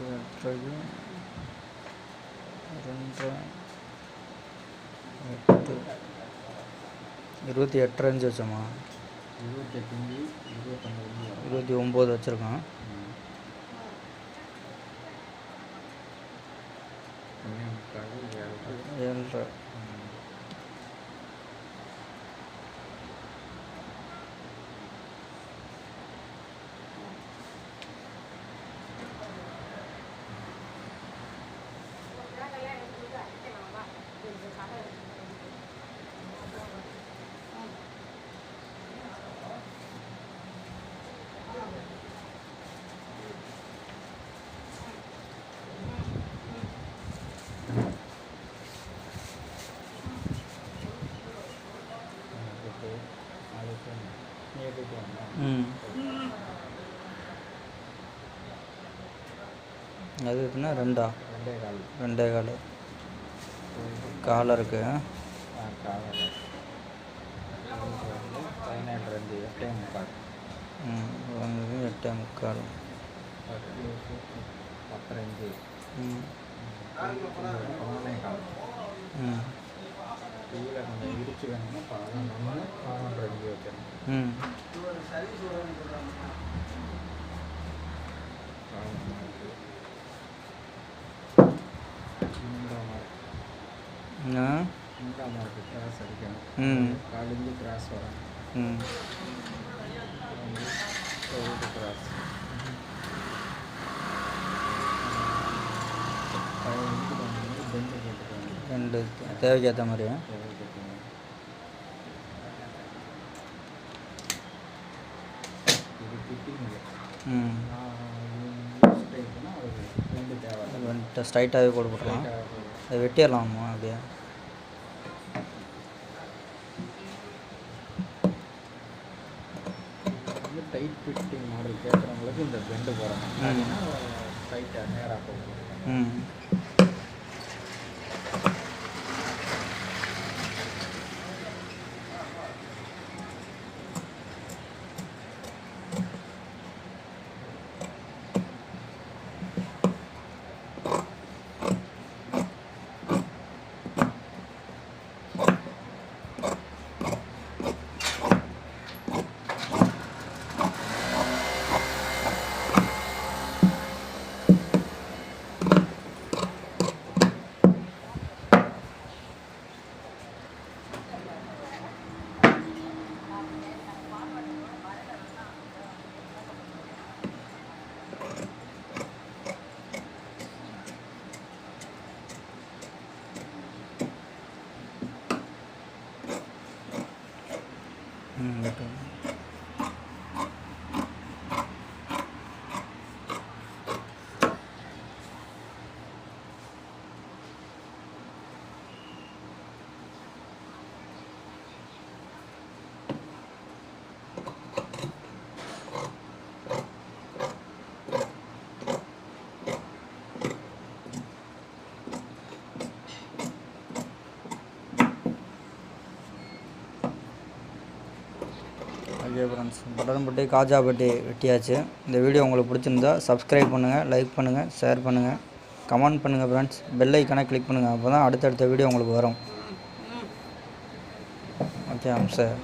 இருபத்தி எட்டரைக்கு ரெண்டு எட்டு இருபத்தி எட்டரை எட்டரைஞ்சு வச்சோமா இருபத்தி எட்டு வரும் இருபத்தி ஒம்பது வச்சுருக்கோம் ம். ஏழரை. அது எப்படின்னா ரெண்டா? ரெண்டே கால். ரெண்டே கால் காலருக்கு ஆ காலை பதினேழு ரெண்டு எட்டே முக்கால். ம் வந்து எட்டே முக்கால். பத்து பத்தரைஞ்சு ம். பதினொன்னே கால் ம். கீழே கொஞ்சம் இடிச்சு வேணும்னா பதினொன்று பதினொன்று அஞ்சு வச்சிடணும் ம். மூன்றாம் மார்க் ஆ மூன்றாம் மார்க்கு கிராஸ் அடிக்கணும் ம். காலிருந்து கிராஸ் வரும் ம் வந்து ஒரு கிராஸ் பதினஞ்சு வந்து பெண்டு போட்டுக்கோங்க ரெண்டு தேவைக்கு ஏற்ற மாதிரியா தேவைப்பட்டீங்க இது ஃபிட்டிங் ம் டைப்னா அது ரெண்டு தேவை. அது வந்துட்டு ஸ்ட்ரைட்டாகவே போட்டு போட்டுக்கலாம் அதை வெட்டிடலாமா அப்படியே? டைட் ஃபிட்டிங் மாடல் கேட்குறவங்களுக்கு இந்த பெண்டு. இல்லைன்னா டைட்டாக நேராக போட்டுக்கணும் ம். ம் வெட்டு. ஓகே ஃப்ரெண்ட்ஸ் பட்டரம்பட்டி காஜாப்பட்டி வெட்டியாச்சு. இந்த வீடியோ உங்களுக்கு பிடிச்சிருந்தா சப்ஸ்கிரைப் பண்ணுங்கள் லைக் பண்ணுங்கள் ஷேர் பண்ணுங்கள் கமெண்ட் பண்ணுங்கள் ஃப்ரெண்ட்ஸ் பெல் ஐக்கானை கிளிக் பண்ணுங்கள் அப்போ தான் அடுத்தடுத்த வீடியோ உங்களுக்கு வரும். Okay sir